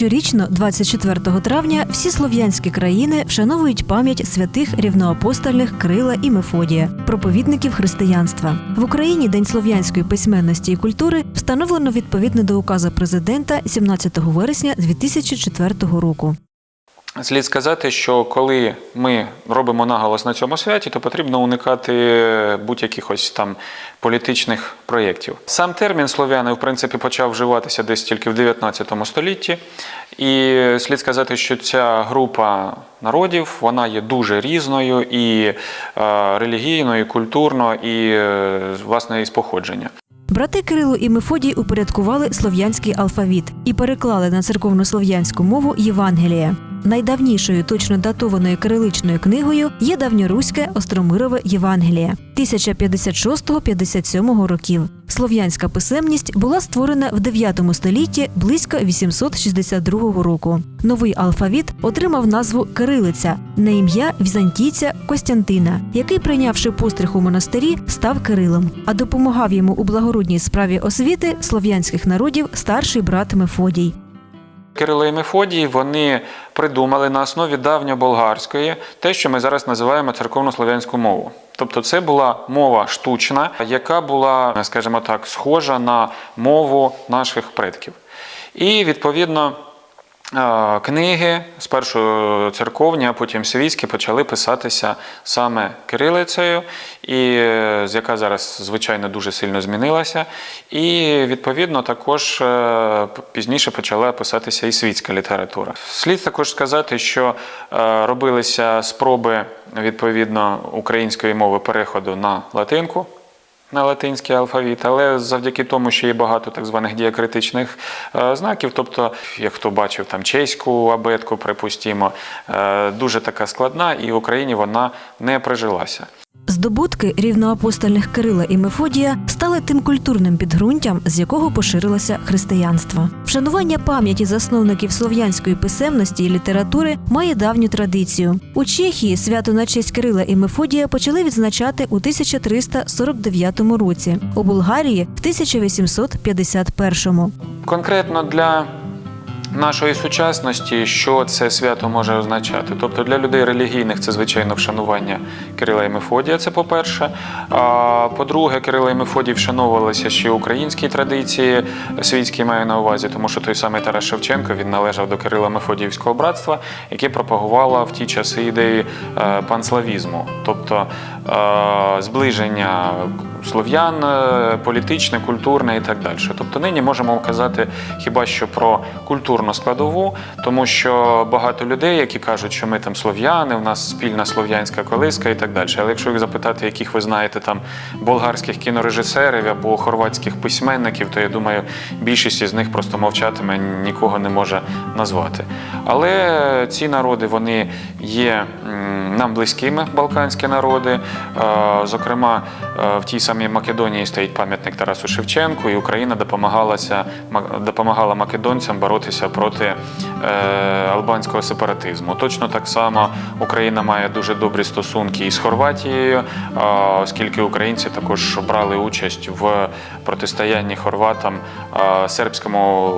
Щорічно, 24 травня, всі слов'янські країни вшановують пам'ять святих рівноапостольних Крила і Мефодія, проповідників християнства. В Україні День слов'янської письменності і культури встановлено відповідно до указу президента 17 вересня 2004 року. Слід сказати, що коли ми робимо наголос на цьому святі, то потрібно уникати будь-яких ось там політичних проєктів. Сам термін слов'яни, в принципі, почав вживатися десь тільки в 19 столітті, і слід сказати, що ця група народів вона є дуже різною і е, релігійно, і культурно, і е, власне із походження. Брати Кирило і Мефодій упорядкували слов'янський алфавіт і переклали на церковнослов'янську мову Євангелія. Найдавнішою точно датованою кириличною книгою є давньоруське Остромирове Євангеліє 1056-57 років. Слов'янська писемність була створена в 9 столітті близько 862 року. Новий алфавіт отримав назву Кирилиця на ім'я візантійця Костянтина, який, прийнявши постриг у монастирі, став Кирилом, а допомагав йому у благородній справі освіти слов'янських народів старший брат Мефодій. Кирило і Мефодій вони придумали на основі давньоболгарської те, що ми зараз називаємо церковнослов'янську мову. Тобто це була мова штучна, яка була, скажімо так, схожа на мову наших предків. І відповідно. Книги спершу церковні, а потім свійські почали писатися саме кирилицею, і е, яка зараз звичайно дуже сильно змінилася. І відповідно також е, пізніше почала писатися і світська література. Слід також сказати, що е, робилися спроби відповідно української мови переходу на латинку на латинський алфавіт, але завдяки тому, що є багато так званих діакритичних е, знаків, тобто, як хто бачив там чеську абетку, припустімо, е, дуже така складна, і в Україні вона не прижилася. Здобутки рівноапостольних Кирила і Мефодія стали тим культурним підґрунтям, з якого поширилося християнство. Вшанування пам'яті засновників слов'янської писемності і літератури має давню традицію. У Чехії свято на честь Кирила і Мефодія почали відзначати у 1349 році, у Болгарії в 1851. Конкретно для нашої сучасності, що це свято може означати? Тобто для людей релігійних це звичайно вшанування Кирила і Мефодія, це по-перше. А по-друге, Кирила і Мефодій вшановувалися ще українські традиції, світські маю на увазі, тому що той самий Тарас Шевченко він належав до Кирила Мефодіївського братства, яке пропагувало в ті часи ідеї е, панславізму, тобто е, зближення слов'ян, е, політичне, культурне і так далі. Тобто нині можемо казати хіба що про культурну складову, тому що багато людей, які кажуть, що ми там слов'яни, у нас спільна слов'янська колиска і так далі. Але якщо їх запитати, яких ви знаєте там болгарських кінорежисерів або хорватських письменників, то я думаю, більшість із них просто мовчатиме, нікого не може назвати. Але ці народи вони є нам близькими, балканські народи. Е, Зокрема, е, в тій самій Македонії стоїть пам'ятник Тарасу Шевченку, і Україна допомагалася ма- допомагала македонцям боротися проти е, албанського сепаратизму. Точно так само Україна має дуже добрі стосунки із Хорватією, оскільки українці також брали участь в протистоянні хорватам сербському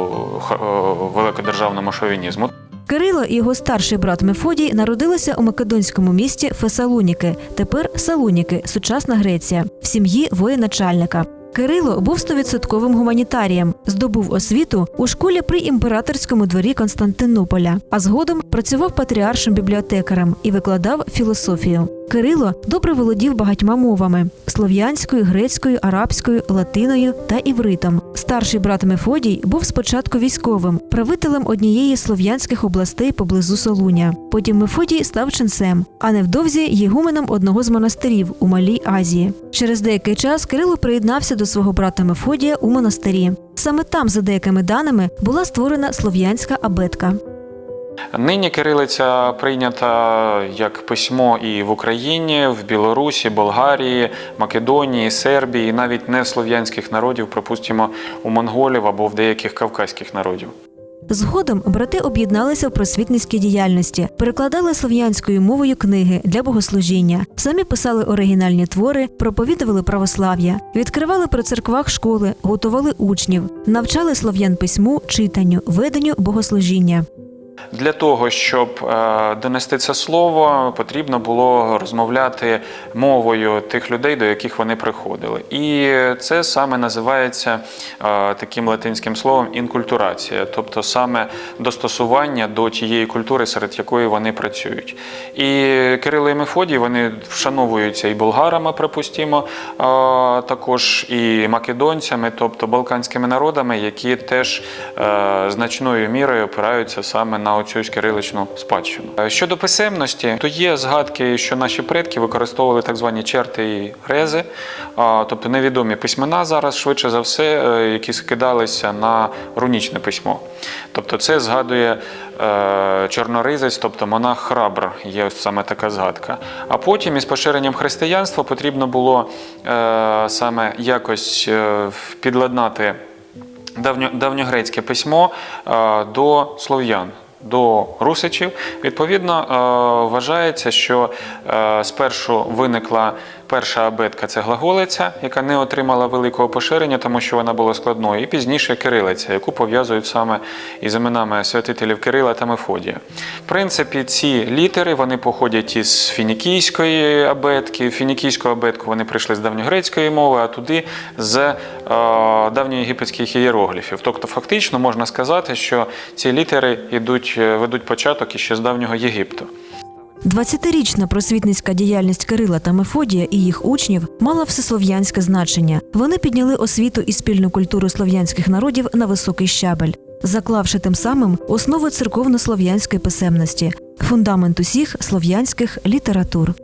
великодержавному шовінізму. Кирило і його старший брат Мефодій народилися у македонському місті Фесалоніки, тепер Салоніки, сучасна Греція, в сім'ї воєначальника. Кирило був стовідсотковим гуманітарієм, здобув освіту у школі при імператорському дворі Константинополя, а згодом працював патріаршим бібліотекарем і викладав філософію. Кирило добре володів багатьма мовами: слов'янською, грецькою, арабською, латиною та івритом. Старший брат Мефодій був спочатку військовим, правителем однієї з слов'янських областей поблизу Солуня. Потім Мефодій став ченцем, а невдовзі єгуменом одного з монастирів у Малій Азії. Через деякий час Кирило приєднався до свого брата Мефодія у монастирі. Саме там, за деякими даними, була створена слов'янська абетка. Нині кирилиця прийнята як письмо і в Україні, в Білорусі, Болгарії, Македонії, Сербії, навіть не в слов'янських народів, припустимо, у монголів або в деяких кавказьких народів. Згодом брати об'єдналися в просвітницькій діяльності, перекладали слов'янською мовою книги для богослужіння, самі писали оригінальні твори, проповідували православ'я, відкривали при церквах школи, готували учнів, навчали слов'ян письму, читанню, веденню богослужіння. Для того, щоб е, донести це слово, потрібно було розмовляти мовою тих людей, до яких вони приходили. І це саме називається е, таким латинським словом інкультурація, тобто саме достосування до тієї культури, серед якої вони працюють. І Кирило і Мефодій вони вшановуються і болгарами, припустимо, е, також і македонцями, тобто балканськими народами, які теж значною мірою опираються саме на оцю кириличну спадщину. Е, Щодо писемності, то є згадки, що наші предки використовували так звані черти і рези, тобто невідомі письмена зараз, швидше за все, е, які скидалися на рунічне письмо. Тобто це згадує е, чорноризець, тобто монах храбр, є саме така згадка. А потім із поширенням християнства потрібно було саме якось підладнати давньогрецьке письмо до слов'ян. До русичів, відповідно, е, вважається, що е, спершу виникла перша абетка це глаголиця, яка не отримала великого поширення, тому що вона була складною, і пізніше кирилиця, яку пов'язують саме із іменами святителів Кирила та Мефодія. В принципі, ці літери вони походять із фінікійської абетки. Фінікійську абетку вони прийшли з давньогрецької мови, а туди з е, давньоєгипетських ієрогліфів. Тобто, фактично можна сказати, що ці літери йдуть, е, ведуть початок іще з давнього Єгипту. 20-річна просвітницька діяльність Кирила та Мефодія і їх учнів мала всеслов'янське значення. Вони підняли освіту і спільну культуру слов'янських народів на високий щабель, заклавши тим самим основи церковно-слов'янської писемності, фундамент усіх слов'янських літератур.